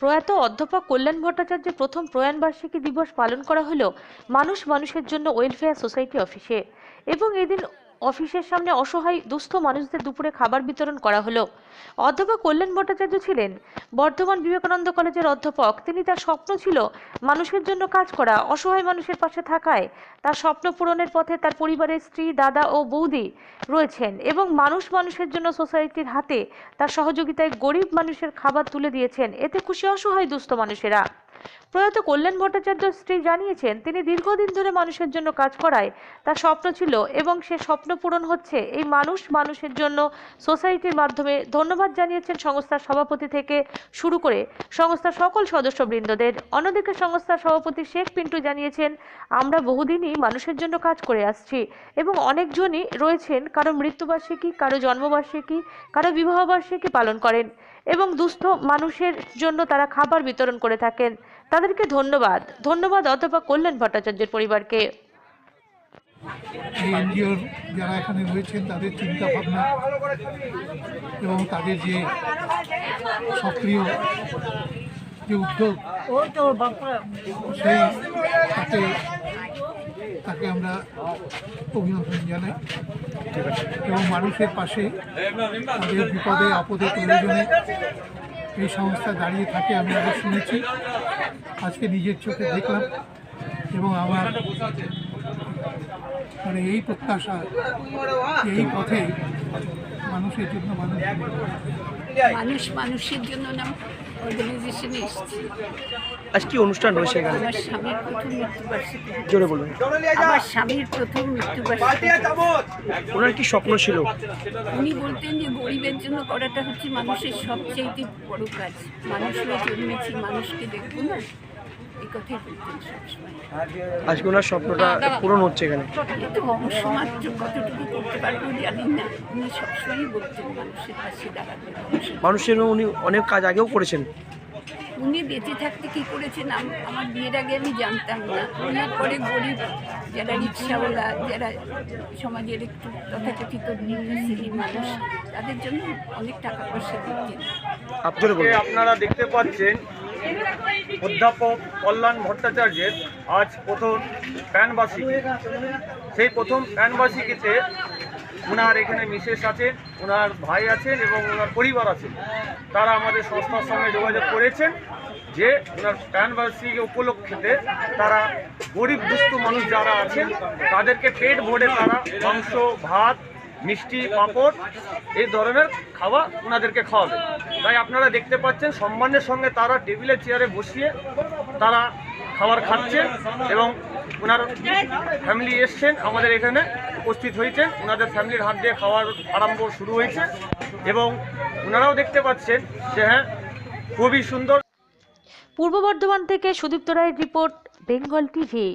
প্রয়াত অধ্যাপক কল্যাণ ভট্টাচার্যের প্রথম প্রয়াণবার্ষিকী দিবস পালন করা হলো মানুষ মানুষের জন্য ওয়েলফেয়ার সোসাইটি অফিসে এবং এদিন অফিসের সামনে অসহায় দুস্থ মানুষদের দুপুরে খাবার বিতরণ করা হলো। অধ্যাপক কল্যাণ ভট্টাচার্য ছিলেন। বর্ধমান বিবেকানন্দ কলেজের অধ্যাপক। তিনি তার স্বপ্ন ছিল মানুষের জন্য কাজ করা, অসহায় মানুষের পাশে থাকায়। তার স্বপ্ন পূরণের পথে তার পরিবারের স্ত্রী, দাদা ও বৌদি রয়েছেন এবং মানুষ মানুষের জন্য সোসাইটির হাতে তার সহযোগিতায় গরিব মানুষের খাবার তুলে দিয়েছেন। এতে খুশি অসহায় দুস্থ মানুষেরা। প্রয়াত কল্যাণ ভট্টাচার্য স্ত্রী জানিয়েছেন, তিনি দীর্ঘদিন ধরে মানুষের জন্য কাজ করায়। তার স্বপ্ন ছিল এবং সে স্বপ্ন পূরণ হচ্ছে এই মানুষ মানুষের জন্য সোসাইটির মাধ্যমে। ধন্যবাদ জানিয়েছেন সংস্থার সভাপতি থেকে শুরু করে সংস্থার সকল সদস্যবৃন্দদের। অন্যদিকে সংস্থার সভাপতি শেখ পিন্টু জানিয়েছেন, আমরা বহুদিনই মানুষের জন্য কাজ করে আসছি এবং অনেকজনই রয়েছেন, কারও মৃত্যুবার্ষিকী, কারও জন্মবার্ষিকী, কারও বিবাহবার্ষিকী পালন করেন এবং দুস্থ মানুষের জন্য তারা খাবার বিতরণ করে থাকেন। তাদেরকে ধন্যবাদ। ধন্যবাদ অধ্যাপক কল্যাণ ভট্টাচার্যের পরিবারকে। এই যারা এখানে রয়েছেন, তাদের চিন্তা ভাবনা এবং তাদের যে সক্রিয় যে উদ্যোগ, সেই তাতে তাকে আমরা অভিনন্দন জানাই এবং মানুষের পাশে তাদের বিপদে, আপদে, প্রয়োজনে এই সংস্থা দাঁড়িয়ে থাকে, আমি আগে শুনেছি। আজকে নিজের চোখে দেখলাম এবং আমার মানে এই প্রত্যাশা, এই পথে মানুষের জন্য মানুষ মানুষ মানুষের জন্য নাম অর্গানাইজেশনে এসেছি আজ কি অনুষ্ঠান হয়েছে এখানে? আমার স্বামীর প্রথম মৃত্যুবার্ষিকী। জোরে বলুন। আমার স্বামীর প্রথম মৃত্যুবার্ষিকী। ওনার কি স্বপ্ন ছিল? উনি বলতেন যে গরিবের জন্য করাটা হচ্ছে মানুষের সবচেয়ে বড় কাজ। মানুষ হয়ে জন্মেছি মানুষকে দেখব না। এই কথাই বলতেন সবসময়। আজকে ওনার স্বপ্নটা পূরণ হচ্ছে এখানে। কিন্তু অংশ মাত্র কতটুকু করতে পারব জানি না উনি সবসময়ই বলতেন মানুষের পাশে দাঁড়াবেন মানুষের মানুষের উনি অনেক কাজ আগেও করেছেন। উনি বেঁচে থাকতে কি করেছেন? আম- আমার বিয়ের আগে আমি জানতাম না। উনার পরে গরিব যারা রিক্সাওয়ালা যারা সমাজের একটু তথাকথিত নিম্ন শ্রেণির মানুষ তাদের জন্য অনেক টাকা পয়সা দিতেন। আপনারা দেখতে পাচ্ছেন অধ্যাপক কল্যাণ ভট্টাচার্যের আজ প্রথম প্যানবার্ষিকী সেই প্রথম প্যানবার্ষিকীতে ওনার এখানে মিসেস আছেন ওনার ভাই আছেন এবং ওনার পরিবার আছেন। তারা আমাদের সংস্থার সঙ্গে যোগাযোগ করেছেন যে ওনার প্যানবার্ষিকী উপলক্ষেতে তারা গরিব দুস্থ মানুষ যারা আছেন, তাদেরকে পেট ভরে তারা মাংস, ভাত মিষ্টি পাঁপড়, এই ধরনের খাওয়া ওনাদেরকে খাওয়াবে। তাই আপনারা দেখতে পাচ্ছেন, সম্মানের সঙ্গে তারা টেবিলে, চেয়ারে বসিয়ে তারা খাবার খাচ্ছেন এবং ওনার ফ্যামিলি এসছেন, আমাদের এখানে উপস্থিত হয়েছে। ওনাদের ফ্যামিলির হাত দিয়ে খাওয়ার আরম্ভ শুরু হয়েছে এবং ওনারাও দেখতে পাচ্ছেন যে হ্যাঁ খুবই সুন্দর। পূর্ব বর্ধমান থেকে সুদীপ্ত রায়ের রিপোর্ট, বেঙ্গল টিভি।